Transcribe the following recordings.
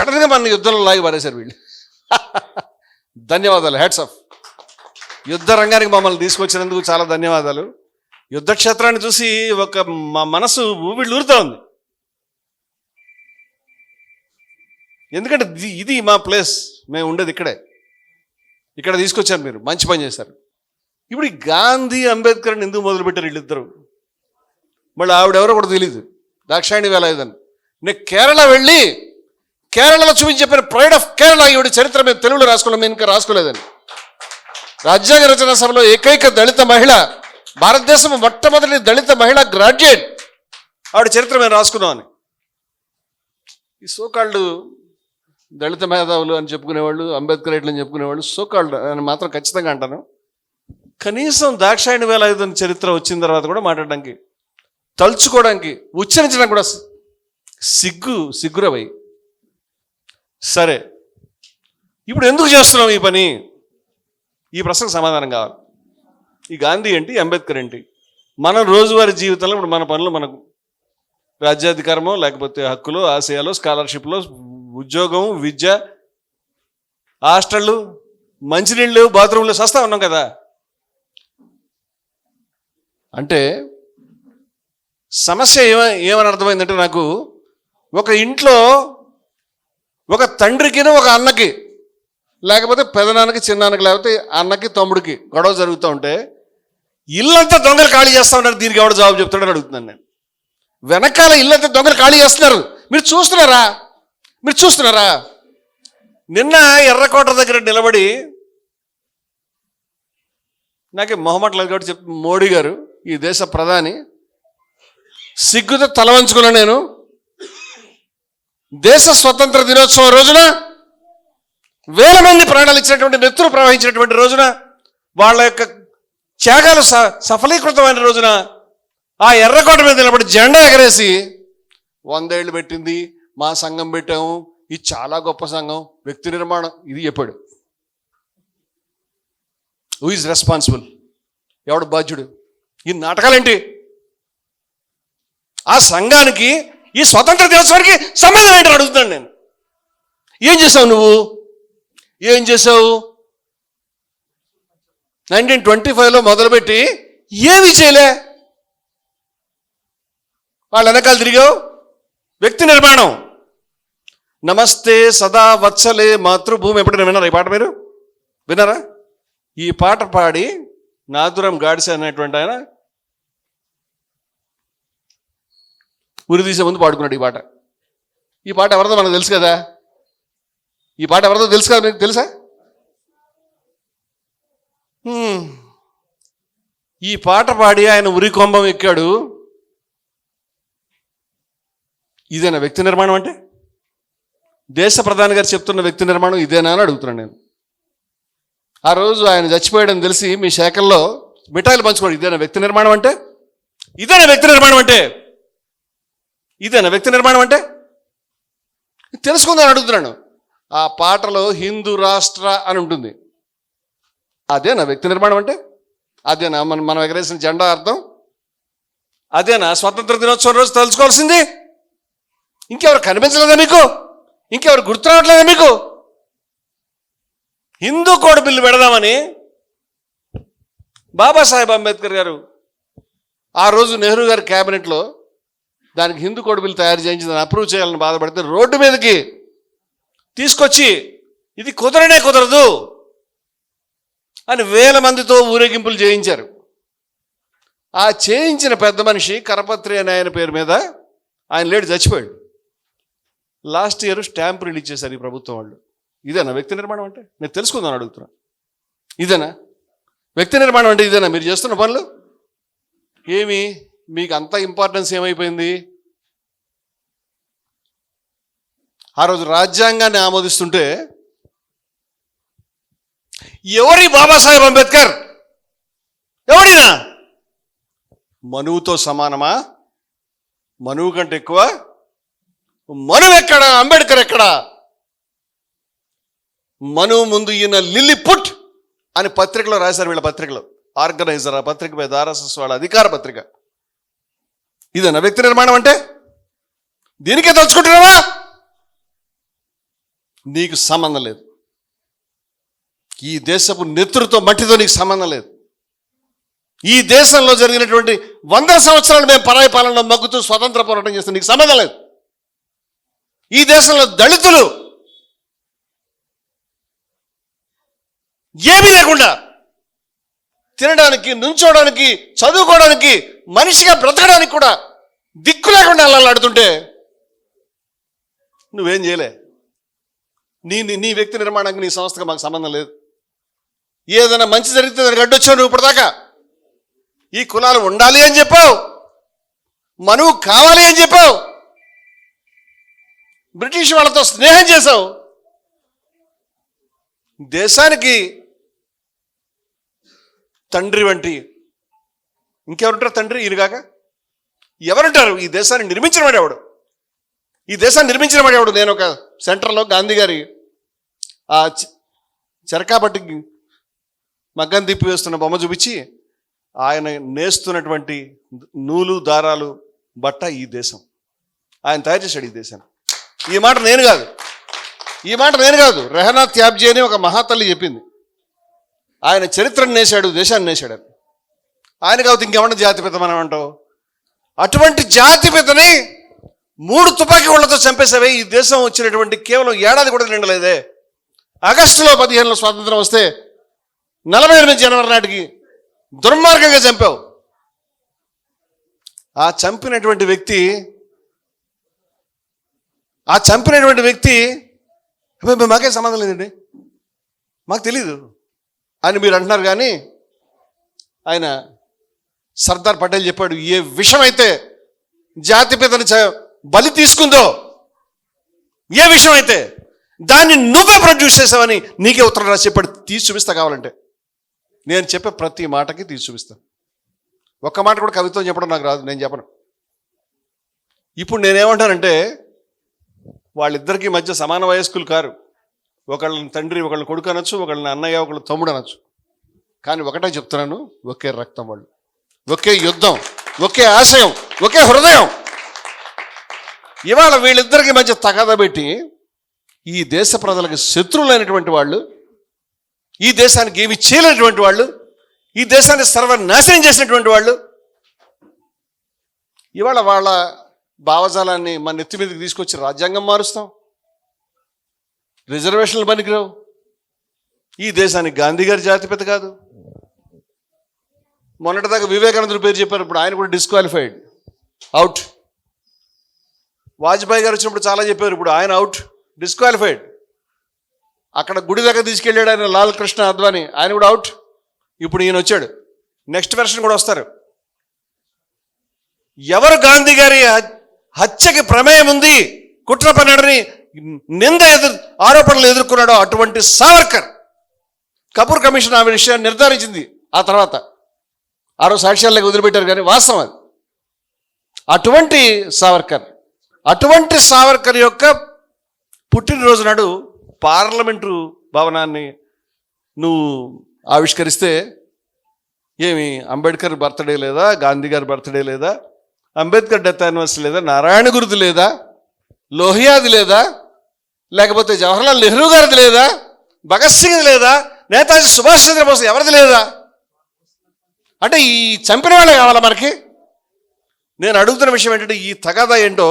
సడన్గా మన యుద్ధంలో లాగి పడేశారు వీళ్ళు. ధన్యవాదాలు హ్యాట్స్ ఆఫ్ యుద్ధ రంగానికి మమ్మల్ని తీసుకొచ్చినందుకు చాలా ధన్యవాదాలు. యుద్ధక్షేత్రాన్ని చూసి ఒక మా మనసు ఊపిళ్ళు ఊరుతా ఉంది. ఎందుకంటే ఇది- మా ప్లేస్ మేము ఉండేది ఇక్కడే. ఇక్కడ తీసుకొచ్చారు మీరు మంచి పని చేశారు. ఇప్పుడు గాంధీ అంబేద్కర్ అని ఎందుకు మొదలుపెట్టారు వీళ్ళిద్దరు? మళ్ళీ ఆవిడెవరో కూడా తెలియదు దాక్షాయణి వేలాయుధన్. నేను కేరళ వెళ్ళి కేరళలో చూపించి చెప్పిన ప్రైడ్ ఆఫ్ కేరళ ఈవిడ చరిత్ర మేము తెలుగులో రాసుకోలేము మేము ఇంకా రాసుకోలేదని. రాజ్యాంగ రచనా సభలో ఏకైక దళిత మహిళ భారతదేశం మొట్టమొదటి దళిత మహిళ గ్రాడ్యుయేట్ ఆవిడ చరిత్ర మేము రాసుకున్నామని ఈ సోకాళ్ళు దళిత మేధావులు అని చెప్పుకునేవాళ్ళు అంబేద్కర్ అని చెప్పుకునేవాళ్ళు సోకాళ్ళు అని మాత్రం ఖచ్చితంగా అంటాను. కనీసం దాక్షాయణి ఐదు చరిత్ర వచ్చిన తర్వాత కూడా మాట్లాడడానికి తలుచుకోవడానికి ఉచ్చరించడానికి కూడా సిగ్గు సిగ్గురవై. సరే. ఇప్పుడు ఎందుకు చేస్తున్నాం ఈ పని? ఈ ప్రశ్నకు సమాధానం కావాలి. ఈ గాంధీ ఏంటి? అంబేద్కర్ ఏంటి? మనం రోజువారీ జీవితంలో ఇప్పుడు మన పనులు మనకు రాజ్యాధికారమో లేకపోతే హక్కులు ఆశయాలు స్కాలర్షిప్లో ఉద్యోగం విద్య హాస్టళ్ళు మంచినీళ్ళు బాత్రూంలు సస్తా ఉన్నాం కదా. అంటే సమస్య ఏమ ఏమని అర్థమైందంటే నాకు ఒక ఇంట్లో ఒక తండ్రికి ఒక అన్నకి లేకపోతే పెదనాన్నకి చిన్నాన్నకి లేకపోతే అన్నకి తమ్ముడికి గొడవ జరుగుతూ ఉంటే ఇల్లంతా దొంగలు ఖాళీ చేస్తా ఉన్నారు. దీనికి ఎవడు జవాబు చెప్తాడని అడుగుతున్నాను నేను. వెనకాల ఇల్లంతా దొంగలు ఖాళీ చేస్తున్నారు. మీరు చూస్తున్నారా? మీరు చూస్తున్నారా? నిన్న ఎర్రకోట దగ్గర నిలబడి నాకే మొహమ్మద్ లేదు గారు చెప్ మోడీ గారు ఈ దేశ ప్రధాని సిగ్గుతో తల వంచుకున్నా నేను. దేశ స్వతంత్ర దినోత్సవం రోజున వేల మంది ప్రాణాలు ఇచ్చినటువంటి నెత్తులు ప్రవహించినటువంటి రోజున వాళ్ళ యొక్క త్యాగాలు స సఫలీకృతమైన రోజున ఆ ఎర్రకోట మీద నిలబడి జెండా ఎగరేసి వందేళ్ళు పెట్టింది మా సంఘం పెట్టాము. ఇది చాలా గొప్ప సంఘం. వ్యక్తి నిర్మాణం ఇది చెప్పాడు. హూ ఈజ్ రెస్పాన్సిబుల్ ఎవడు బాధ్యుడు? ఈ నాటకాలేంటి? ఆ సంఘానికి ఈ స్వతంత్ర దినోత్సవానికి సంబంధం ఏంటని అడుగుతున్నాను నేను. ఏం చేసావు నువ్వు? ఏం చేసావు? నైన్టీన్ ట్వంటీ ఫైవ్లో మొదలుపెట్టి ఏమి చేయలే. వాళ్ళ వెనకాల తిరిగావు. వ్యక్తి నిర్మాణం. నమస్తే సదా వత్సలే మాతృభూమి. ఎప్పుడైనా విన్నారా ఈ పాట మీరు విన్నారా? ఈ పాట పాడి నాదురం గాడిసే అనేటువంటి ఆయన ఉరి తీసే ముందు పాడుకున్నాడు ఈ పాట. ఈ పాట ఎవరిదో మనకు తెలుసు కదా? ఈ పాట ఎవరిదో తెలుసు కదా మీకు తెలుసా? ఈ పాట పాడి ఆయన ఉరి కొంబం ఎక్కాడు. ఇదేనా వ్యక్తి నిర్మాణం అంటే? దేశ ప్రధాని గారు చెప్తున్న వ్యక్తి నిర్మాణం ఇదేనా అని అడుగుతున్నాను నేను. ఆ రోజు ఆయన చచ్చిపోయాడని తెలిసి మీ శాఖల్లో మిఠాయిలు పంచుకోండి. ఇదేనా వ్యక్తి నిర్మాణం అంటే? ఇదేనా వ్యక్తి నిర్మాణం అంటే? ఇదేనా వ్యక్తి నిర్మాణం అంటే? తెలుసుకుందని అడుగుతున్నాను. ఆ పాటలో హిందూ రాష్ట్ర అని ఉంటుంది. అదేనా వ్యక్తి నిర్మాణం అంటే? అదేనా? మనం మనం ఎగరేసిన జెండా అర్థం? అదేనా? స్వతంత్ర దినోత్సవం రోజు తెలుసుకోవాల్సింది ఇంకెవరు కనిపించలేదా మీకు? ఇంకెవరు గుర్తు రావట్లేదా మీకు? హిందూ కోడ్ బిల్లు పెడదామని బాబాసాహెబ్ అంబేద్కర్ గారు ఆ రోజు నెహ్రూ గారి క్యాబినెట్లో దానికి హిందూ కోడ్ తయారు చేయించి దాన్ని అప్రూవ్ చేయాలని బాధపడితే రోడ్డు మీదకి తీసుకొచ్చి ఇది కుదరనే కుదరదు అని వేల మందితో ఊరేగింపులు చేయించారు. ఆ చేయించిన పెద్ద మనిషి కరపత్రి అనే ఆయన పేరు మీద ఆయన లేడు చచ్చిపోయాడు. లాస్ట్ ఇయర్ స్టాంప్ రిలీజ్ చేశారు ఈ ప్రభుత్వం వాళ్ళు. ఇదేనా వ్యక్తి నిర్మాణం అంటే? నేను తెలుసుకుందాం అడుగుతున్నా. ఇదేనా? వ్యక్తి నిర్మాణం అంటే ఇదేనా? మీరు చేస్తున్న పనులు? ఏమి? మీకు అంత ఇంపార్టెన్స్ ఏమైపోయింది? ఆ రోజు రాజ్యాంగాన్ని ఆమోదిస్తుంటే ఎవరి బాబాసాహెబ్ అంబేద్కర్? ఎవడినా? మనువుతో సమానమా? మనువు కంటే ఎక్కువ? మనువు ఎక్కడ? అంబేద్కర్ ఎక్కడ? మనువు ముందు ఈయన లిల్లీ పుట్ అని పత్రికలో రాశారు వీళ్ళ పత్రికలో. ఆర్గనైజర్ ఆ పత్రిక మీద ఆర్ఎస్ఎస్ వాళ్ళ అధికార పత్రిక. ఇదేనా వ్యక్తి నిర్మాణం అంటే? దీనికే తలుచుకుంటున్నావా? నీకు సంబంధం లేదు. ఈ దేశపు నెత్తురుతో మట్టితో నీకు సంబంధం లేదు. ఈ దేశంలో జరిగినటువంటి వందల సంవత్సరాలు మేము పరాయి పాలనలో మగ్గుతూ స్వతంత్ర పోరాటం చేస్తే నీకు సంబంధం లేదు. ఈ దేశంలో దళితులు ఏమీ లేకుండా తినడానికి నుంచోడానికి చదువుకోవడానికి మనిషిగా బ్రతకడానికి కూడా దిక్కు లేకుండా అల్లాడుతుంటే నువ్వేం చేయలే? నీ నీ- వ్యక్తి నిర్మాణానికి నీ సంస్థకి మాకు సంబంధం లేదు. ఏదైనా మంచి జరిగితే దానికి అడ్డొచ్చావు నువ్వు ఇప్పటిదాకా. ఈ కులాలు ఉండాలి అని చెప్పావు. మనువు కావాలి అని చెప్పావు. బ్రిటిష్ వాళ్ళతో స్నేహం చేశావు. దేశానికి తండ్రి వంటి ఇంకెవరుంటారు తండ్రి? ఈయనగాక? ఎవరుంటారు? ఈ దేశాన్ని నిర్మించిన వాడేవాడు ఈ దేశాన్ని నిర్మించిన వాడేవాడు నేను ఒక సెంటర్లో గాంధీ గారి ఆ చెరకాబట్టి మగ్గం తిప్పి వేస్తున్న బొమ్మ చూపించి ఆయన నేస్తున్నటువంటి నూలు దారాలు బట్ట ఈ దేశం. ఆయన తయారు చేశాడు ఈ దేశాన్ని. ఈ మాట నేను కాదు. ఈ మాట నేను కాదు. రెహనా త్యాబ్జీ అని ఒక మహాతల్లి చెప్పింది. ఆయన చరిత్రను నేశాడు దేశాన్ని నేశాడు ఆయన కాదు ఇంకేమన్నా జాతిపిత మనం అంటావు? అటువంటి జాతిపితని మూడు తుపాకీ వాళ్ళతో చంపేసావే ఈ దేశం వచ్చినటువంటి కేవలం ఏడాది కూడా నిండలేదే. ఆగస్టులో పదిహేనులో స్వాతంత్రం వస్తే నలభై ఎనిమిది జనవరి నాటికి దుర్మార్గంగా చంపావు. ఆ చంపినటువంటి వ్యక్తి ఆ చంపినటువంటి వ్యక్తి మాకే సంబంధం లేదండి. మాకు తెలీదు. అని మీరు అంటున్నారు కానీ ఆయన సర్దార్ పటేల్ చెప్పాడు ఏ విషయమైతే అయితే జాతిపితని చ- బలి తీసుకుందో? ఏ విషయం అయితే? దాన్ని నువ్వే ప్రొడ్యూస్ చేసావని నీకే ఉత్తరం రాసి చెప్పాడు. తీసి చూపిస్తా కావాలంటే. నేను చెప్పే ప్రతి మాటకి తీసి చూపిస్తా. ఒక్క మాట కూడా కవిత్వం చెప్పడం నాకు రాదు. నేను చెప్పను. ఇప్పుడు నేనేమంటానంటే వాళ్ళిద్దరికీ మధ్య సమాన వయస్కులు కారు. ఒకళ్ళని తండ్రి ఒకళ్ళని కొడుకు అనొచ్చు ఒకళ్ళని అన్నయ్య ఒకళ్ళు తమ్ముడు అనొచ్చు. కానీ ఒకటే చెప్తున్నాను ఒకే రక్తం వాళ్ళు. ఒకే యుద్ధం ఒకే ఆశయం ఒకే హృదయం. ఇవాళ వీళ్ళిద్దరికి మధ్య తగద పెట్టి ఈ దేశ ప్రజలకు శత్రువులైనటువంటి వాళ్ళు ఈ దేశానికి ఏమి చేయలేనటువంటి వాళ్ళు ఈ దేశాన్ని సర్వనాశనం చేసినటువంటి వాళ్ళు ఇవాళ వాళ్ళ భావజాలాన్ని మన నెత్తి మీదకి తీసుకొచ్చి రాజ్యాంగం మారుస్తాం. రిజర్వేషన్లు పనికిరావు. ఈ దేశానికి గాంధీ గారి జాతిపిత కాదు. మొన్నటిదాకా వివేకానందుడు పేరు చెప్పారు ఇప్పుడు ఆయన కూడా డిస్క్వాలిఫైడ్. అవుట్. వాజ్పేయి గారు వచ్చినప్పుడు చాలా చెప్పారు. ఇప్పుడు ఆయన అవుట్ డిస్క్వాలిఫైడ్ అక్కడ గుడి దగ్గర తీసుకెళ్ళాడు ఆయన లాల్ కృష్ణ అద్వాని. ఆయన కూడా అవుట్ ఇప్పుడు ఈయన వచ్చాడు. నెక్స్ట్ వెర్షన్ కూడా వస్తారు. ఎవరు గాంధీ గారి హత్యకి ప్రమేయం ఉంది? కుట్ర పన్నాడని నింద ఎదురు ఆరోపణలు ఎదుర్కొన్నాడో అటువంటి సావర్కర్. కపూర్ కమిషన్ ఆ విషయాన్ని నిర్ధారించింది. ఆ తర్వాత ఆరో సాక్ష్యాలకు వదిలిపెట్టారు కానీ వాస్తవం అది. అటువంటి సావర్కర్. అటువంటి సావర్కర్ యొక్క పుట్టినరోజు నాడు పార్లమెంటు భవనాన్ని నువ్వు ఆవిష్కరిస్తే ఏమి అంబేద్కర్ బర్త్డే లేదా గాంధీ గారి బర్త్డే లేదా అంబేద్కర్ డెత్ యానివర్సరీ లేదా నారాయణ గురుది లేదా లోహియాది లేదా లేకపోతే జవహర్లాల్ నెహ్రూ గారిది లేదా భగత్ సింగ్ లేదా నేతాజీ సుభాష్ చంద్రబోస్ ఎవరిది లేదా? అంటే ఈ చంపిన వాళ్ళే కావాలా మనకి? నేను అడుగుతున్న విషయం ఏంటంటే ఈ తగదా ఏంటో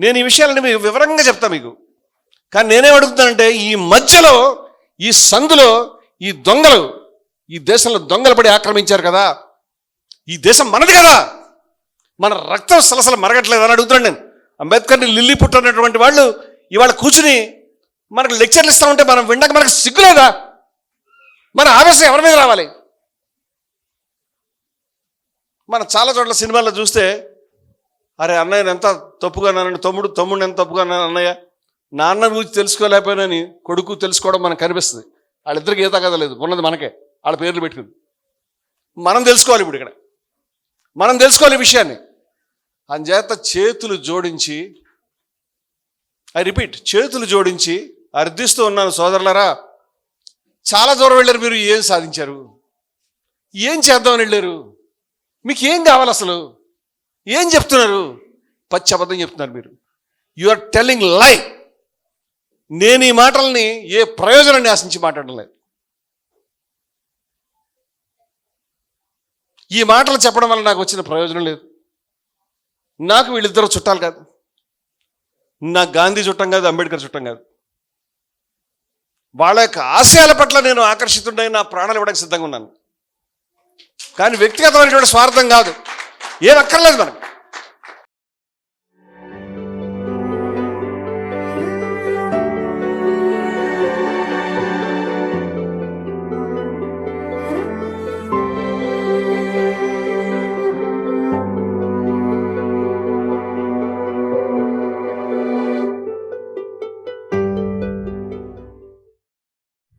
నేను ఈ విషయాలని మీకు వివరంగా చెప్తా మీకు. కానీ నేనేం అడుగుతానంటే ఈ మధ్యలో ఈ సందులో ఈ దొంగలు ఈ దేశంలో దొంగలు పడి ఆక్రమించారు కదా. ఈ దేశం మనది కదా. మన రక్తం సలసల మరగట్లేదు అని అడుగుతున్నాను నేను. అంబేద్కర్ని లిల్లీ పుట్టనటువంటి వాళ్ళు ఇవాళ కూర్చుని మనకు లెక్చర్లు ఇస్తా ఉంటే మనం వినక మనకు సిగ్గులేదా? మన ఆవేశం ఎవరి మీద రావాలి? మనం చాలా చోట్ల సినిమాల్లో చూస్తే అరే అన్నయ్యని ఎంత తప్పుగా నన్ను తమ్ముడు తమ్ముడు ఎంత తప్పుగా అన్నాను అన్నయ్య నాన్న గురించి తెలుసుకోలేకపోయినని కొడుకు తెలుసుకోవడం మనకు కనిపిస్తుంది. వాళ్ళిద్దరికి ఏ తగ్గద లేదు. ఉన్నది మనకే. వాళ్ళ పేర్లు పెట్టుకుంది. మనం తెలుసుకోవాలి ఇప్పుడు ఇక్కడ. మనం తెలుసుకోవాలి ఈ విషయాన్ని. అంచేత చేతులు జోడించి ఐ రిపీట్ చేతులు జోడించి అర్థిస్తూ ఉన్నాను సోదరులరా చాలా దూరం వెళ్ళారు మీరు ఏం సాధించారు? ఏం చేద్దామని వెళ్ళారు? మీకు ఏం కావాలి అసలు? ఏం చెప్తున్నారు? పచ్చి అబద్ధం చెప్తున్నారు మీరు. యు ఆర్ టెల్లింగ్ లై నేను ఈ మాటల్ని ఏ ప్రయోజనాన్ని ఆశించి మాట్లాడడం లేదు. ఈ మాటలు చెప్పడం వల్ల నాకు వచ్చిన ప్రయోజనం లేదు. నాకు వీళ్ళిద్దరు చుట్టాలు కాదు. నా గాంధీ చుట్టం కాదు అంబేద్కర్ చుట్టం కాదు. వాళ్ళ యొక్క ఆశయాల పట్ల నేను ఆకర్షితుండై నా ప్రాణాలు ఇవ్వడానికి సిద్ధంగా ఉన్నాను. కానీ వ్యక్తిగతమైనటువంటి స్వార్థం కాదు. ఏం అక్కర్లేదు మనకు.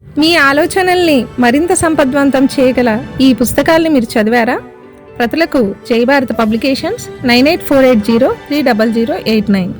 మీ ఆలోచనల్ని మరింత సంపద్వంతం చేయగల ఈ పుస్తకాల్ని మీరు చదివారా? ప్రతులకు జై Bharat publications nine eight four eight zero three double zero eight nine.